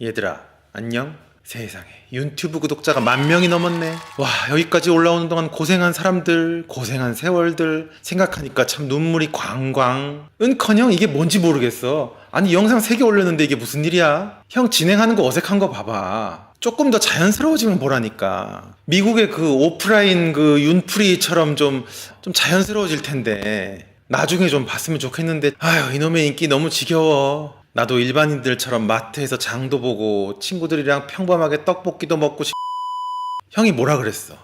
얘들아 안녕. 세상에 유튜브 구독자가 만 명이 넘었네. 와 여기까지 올라오는 동안 고생한 사람들 고생한 세월들 생각하니까 참 눈물이 광광. 은커녕 이게 뭔지 모르겠어. 아니 영상 3개 올렸는데 이게 무슨 일이야? 형 진행하는 거 어색한 거 봐봐. 조금 더 자연스러워지면 보라니까. 미국의 그 오프라인 그 윤프리처럼 좀 좀 자연스러워질 텐데. 나중에 좀 봤으면 좋겠는데. 아휴 이놈의 인기 너무 지겨워 나도 일반인들처럼 마트에서 장도 보고 친구들이랑 평범하게 떡볶이도 먹고 싶... 형이 뭐라 그랬어?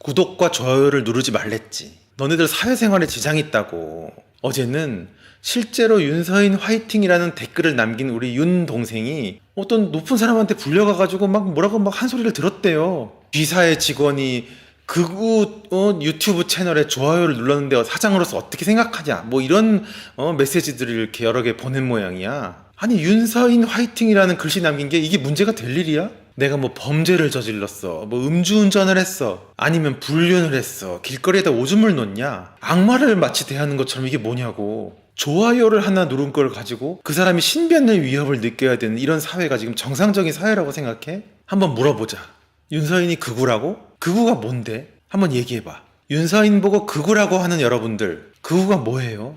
구독과 좋아요를 누르지 말랬지. 너네들 사회생활에 지장이 있다고. 어제는 실제로 윤서인 화이팅이라는 댓글을 남긴 우리 윤 동생이 어떤 높은 사람한테 불려가가지고 막 뭐라고 막 한 소리를 들었대요. B사의 직원이 극우 어, 유튜브 채널에 좋아요를 눌렀는데 사장으로서 어떻게 생각하냐? 뭐 이런 어, 메시지들을 이렇게 여러 개 보낸 모양이야 아니 윤서인 화이팅이라는 글씨 남긴 게 이게 문제가 될 일이야? 내가 뭐 범죄를 저질렀어 뭐 음주운전을 했어 아니면 불륜을 했어 길거리에다 오줌을 놓냐 악마를 마치 대하는 것처럼 이게 뭐냐고 좋아요를 하나 누른 걸 가지고 그 사람이 신변의 위협을 느껴야 되는 이런 사회가 지금 정상적인 사회라고 생각해? 한번 물어보자 윤서인이 극우라고? 극우가 뭔데? 한번 얘기해봐. 윤서인 보고 극우라고 하는 여러분들, 극우가 뭐예요?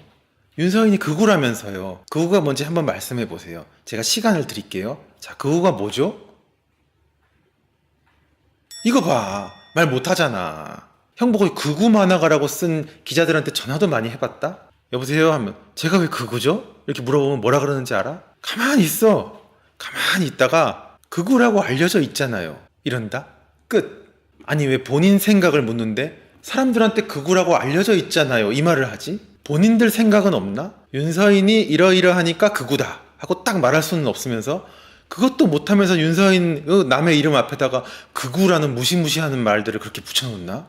윤서인이 극우라면서요. 극우가 뭔지 한번 말씀해 보세요. 제가 시간을 드릴게요. 자, 극우가 뭐죠? 이거 봐. 말 못하잖아. 형 보고 극우 만화가라고 쓴 기자들한테 전화도 많이 해봤다? 여보세요? 하면 제가 왜 극우죠? 이렇게 물어보면 뭐라 그러는지 알아? 가만히 있어. 가만히 있다가 극우라고 알려져 있잖아요. 이런다? 끝. 아니 왜 본인 생각을 묻는데 사람들한테 극우라고 알려져 있잖아요. 이 말을 하지? 본인들 생각은 없나? 윤서인이 이러이러하니까 극우다 하고 딱 말할 수는 없으면서 그것도 못하면서 윤서인 어, 남의 이름 앞에다가 극우라는 무시무시하는 말들을 그렇게 붙여놓나?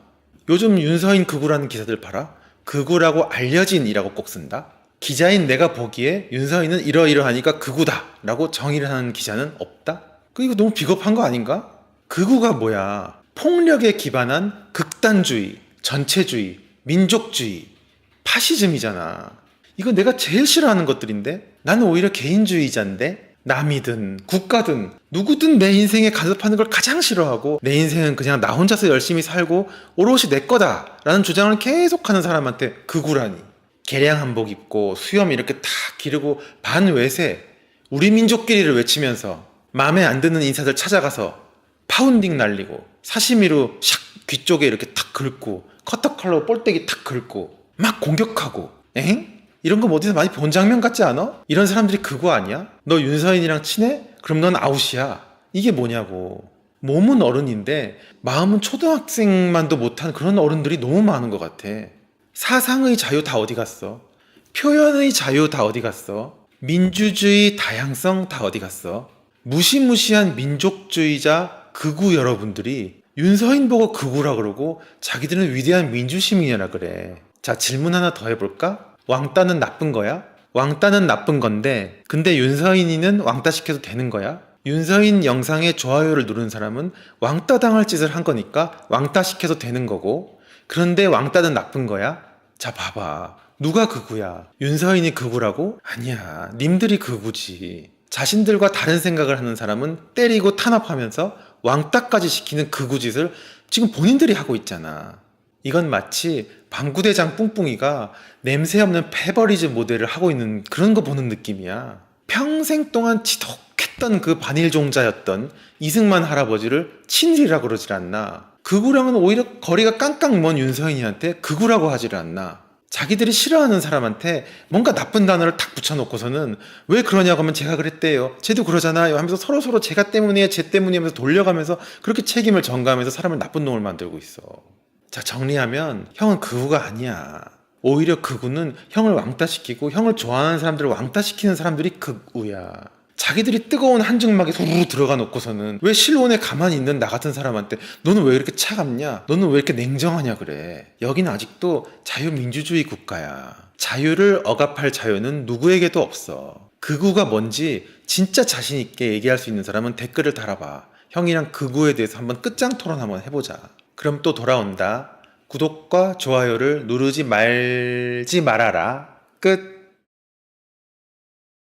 요즘 윤서인 극우라는 기사들 봐라. 극우라고 알려진이라고 꼭 쓴다. 기자인 내가 보기에 윤서인은 이러이러하니까 극우다라고 정의를 하는 기자는 없다. 그 이거 너무 비겁한 거 아닌가? 극우가 뭐야? 폭력에 기반한 극단주의, 전체주의, 민족주의, 파시즘이잖아. 이거 내가 제일 싫어하는 것들인데? 나는 오히려 개인주의자인데? 남이든 국가든 누구든 내 인생에 간섭하는 걸 가장 싫어하고 내 인생은 그냥 나 혼자서 열심히 살고 오롯이 내 거다라는 주장을 계속하는 사람한테 극우라니. 개량 한복 입고 수염 이렇게 탁 기르고 반외세 우리 민족끼리를 외치면서 마음에 안 드는 인사들 찾아가서 파운딩 날리고 사시미로 샥 귀 쪽에 이렇게 탁 긁고 커터칼로 볼때기 탁 긁고 막 공격하고 엥? 이런 거뭐 어디서 많이 본 장면 같지 않아? 이런 사람들이 그거 아니야? 너 윤서인이랑 친해? 그럼 넌 아웃이야 이게 뭐냐고 몸은 어른인데 마음은 초등학생만도 못한 그런 어른들이 너무 많은 것 같아 사상의 자유 다 어디 갔어? 표현의 자유 다 어디 갔어? 민주주의 다양성 다 어디 갔어? 무시무시한 민족주의자 극우 여러분들이 윤서인 보고 극우라 그러고 자기들은 위대한 민주시민이라 그래. 자, 질문 하나 더 해볼까? 왕따는 나쁜 거야? 왕따는 나쁜 건데, 근데 윤서인이는 왕따 시켜도 되는 거야? 윤서인 영상에 좋아요를 누른 사람은 왕따 당할 짓을 한 거니까 왕따 시켜도 되는 거고, 그런데 왕따는 나쁜 거야? 자, 봐봐. 누가 극우야? 윤서인이 극우라고? 아니야. 님들이 극우지. 자신들과 다른 생각을 하는 사람은 때리고 탄압하면서 왕따까지 시키는 극우짓을 지금 본인들이 하고 있잖아. 이건 마치 방구대장 뿡뿡이가 냄새 없는 페버리즈 모델을 하고 있는 그런 거 보는 느낌이야. 평생 동안 지독했던 그 반일 종자였던 이승만 할아버지를 친일이라 그러질 않나. 극우랑은 오히려 거리가 깡깡 먼 윤서인이한테 극우라고 하질 않나. 자기들이 싫어하는 사람한테 뭔가 나쁜 단어를 탁 붙여놓고서는 왜 그러냐고 하면 제가 그랬대요. 쟤도 그러잖아요. 하면서 서로 서로 제가 때문이에요. 쟤 때문이에요. 하면서 돌려가면서 그렇게 책임을 전가하면서 사람을 나쁜 놈을 만들고 있어. 자, 정리하면 형은 극우가 아니야. 오히려 극우는 형을 왕따시키고 형을 좋아하는 사람들을 왕따시키는 사람들이 극우야. 자기들이 뜨거운 한증막에 후루 들어가 놓고서는 왜 실온에 가만히 있는 나 같은 사람한테 너는 왜 이렇게 차갑냐? 너는 왜 이렇게 냉정하냐 그래. 여기는 아직도 자유민주주의 국가야. 자유를 억압할 자유는 누구에게도 없어. 극우가 뭔지 진짜 자신 있게 얘기할 수 있는 사람은 댓글을 달아봐. 형이랑 극우에 대해서 한번 끝장 토론 한번 해보자. 그럼 또 돌아온다. 구독과 좋아요를 누르지 말지 말아라. 끝.